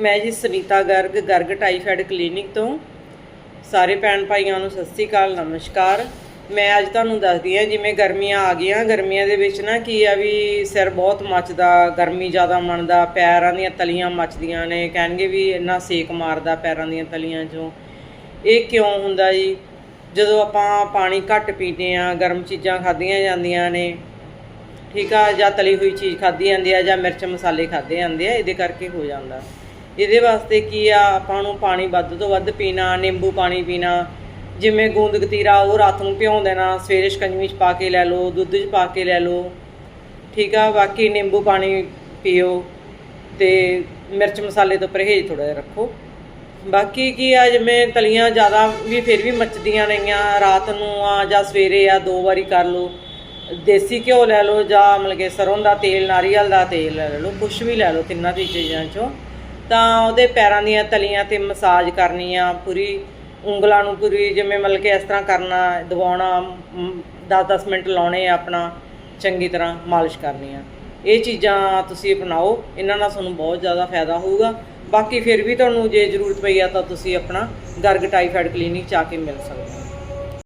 ਮੈਂ ਜੀ Sunita Garg Garg typhoid clinic ਤੋਂ। ਸਾਰੇ ਭੈਣ ਭਾਈਆਂ ਨੂੰ ਸਤਿ ਸ੍ਰੀ ਅਕਾਲ, ਨਮਸਕਾਰ। ਮੈਂ ਅੱਜ ਤੁਹਾਨੂੰ ਦੱਸਦੀ ਹਾਂ, ਜਿਵੇਂ ਗਰਮੀਆਂ ਆ ਗਈਆਂ, ਗਰਮੀਆਂ ਦੇ ਵਿੱਚ ਨਾ ਕੀ ਆ ਵੀ ਸਿਰ ਬਹੁਤ ਮੱਚਦਾ, ਗਰਮੀ ਜ਼ਿਆਦਾ ਮੰਨਦਾ, ਪੈਰਾਂ ਦੀਆਂ ਤਲੀਆਂ ਮੱਚਦੀਆਂ ਨੇ, ਕਹਿਣਗੇ ਵੀ ਇੰਨਾ ਸੇਕ ਮਾਰਦਾ ਪੈਰਾਂ ਦੀਆਂ ਤਲੀਆਂ 'ਚੋਂ। ਇਹ ਕਿਉਂ ਹੁੰਦਾ ਜੀ? ਜਦੋਂ ਆਪਾਂ ਪਾਣੀ ਘੱਟ ਪੀਂਦੇ ਆ ਗਰਮ ਚੀਜ਼ਾਂ ਖਾਧੀਆਂ ਜਾਂਦੀਆਂ ਨੇ, ਠੀਕ ਆ, ਜਾਂ ਤਲੀ ਹੋਈ ਚੀਜ਼ ਖਾਧੀ ਜਾਂਦੀ ਆ, ਜਾਂ ਮਿਰਚ ਮਸਾਲੇ ਖਾਧੇ ਜਾਂਦੇ ਆ, ਇਹਦੇ ਕਰਕੇ ਹੋ ਜਾਂਦਾ। ਇਹਦੇ ਵਾਸਤੇ ਕੀ ਆ, ਆਪਾਂ ਨੂੰ ਪਾਣੀ ਵੱਧ ਤੋਂ ਵੱਧ ਪੀਣਾ, ਨਿੰਬੂ ਪਾਣੀ ਪੀਣਾ। ਜਿਵੇਂ ਗੂੰਦ ਕਤੀਰਾ, ਉਹ ਰਾਤ ਨੂੰ ਭਿਉਂ ਦੇਣਾ, ਸਵੇਰੇ ਸ਼ਕੰਜਮੀ ਚ ਪਾ ਕੇ ਲੈ ਲਓ, ਦੁੱਧ ਚ ਪਾ ਕੇ ਲੈ ਲਓ। ਠੀਕ ਆ, ਬਾਕੀ ਨਿੰਬੂ ਪਾਣੀ ਪੀਓ ਤੇ ਮਿਰਚ ਮਸਾਲੇ ਤੋਂ ਪਰਹੇਜ਼ ਥੋੜਾ ਜਿਹਾ ਰੱਖੋ। ਬਾਕੀ ਕੀ ਆ, ਜਿਵੇਂ ਤਲੀਆਂ ਜ਼ਿਆਦਾ ਵੀ ਫਿਰ ਵੀ ਮੱਚਦੀਆਂ ਨੇਗੀਆਂ ਰਾਤ ਨੂੰ ਆ ਜਾਂ ਸਵੇਰੇ ਆ ਦੋ ਵਾਰੀ ਕਰ ਲਓ। ਦੇਸੀ ਘਿਓ ਲੈ ਲਓ ਜਾਂ ਮਤਲਬ ਕਿ ਸਰੋਂ ਦਾ ਤੇਲ, ਨਾਰੀਅਲ ਦਾ ਤੇਲ ਲੈ ਲਓ, ਕੁਛ ਵੀ ਲੈ ਲਓ, ਤਿੰਨਾਂ ਦੀ ਚੀਜ਼ਾਂ ਚੋਂ। ਤਾਂ ਉਹਦੇ ਪੈਰਾਂ ਦੀਆਂ ਤਲੀਆਂ ਤੇ ਮਸਾਜ ਕਰਨੀ ਆ, ਪੂਰੀ ਉਂਗਲਾਂ ਨੂੰ ਪੂਰੀ ਜਿਵੇਂ ਮਤਲਬ ਕਿ ਇਸ ਤਰ੍ਹਾਂ ਕਰਨਾ, ਦਬਾਉਣਾ 10-10 ਮਿੰਟ ਲਾਉਣੇ ਆਪਣਾ, ਚੰਗੀ ਤਰ੍ਹਾਂ ਮਾਲਿਸ਼ ਕਰਨੀ ਆ। ਇਹ ਚੀਜ਼ਾਂ ਤੁਸੀਂ ਅਪਣਾਓ, ਇਹਨਾਂ ਨਾਲ ਤੁਹਾਨੂੰ ਬਹੁਤ ਜ਼ਿਆਦਾ ਫਾਇਦਾ ਹੋਊਗਾ। ਬਾਕੀ ਫਿਰ ਵੀ ਤੁਹਾਨੂੰ ਜੇ ਜ਼ਰੂਰਤ ਪਈ ਆ ਤਾਂ ਤੁਸੀਂ ਆਪਣਾ ਗਰਗ ਟਾਈਫਾਈਡ ਕਲੀਨਿਕ ਚ ਆ ਕੇ ਮਿਲ ਸਕਦੇ ਹੋ।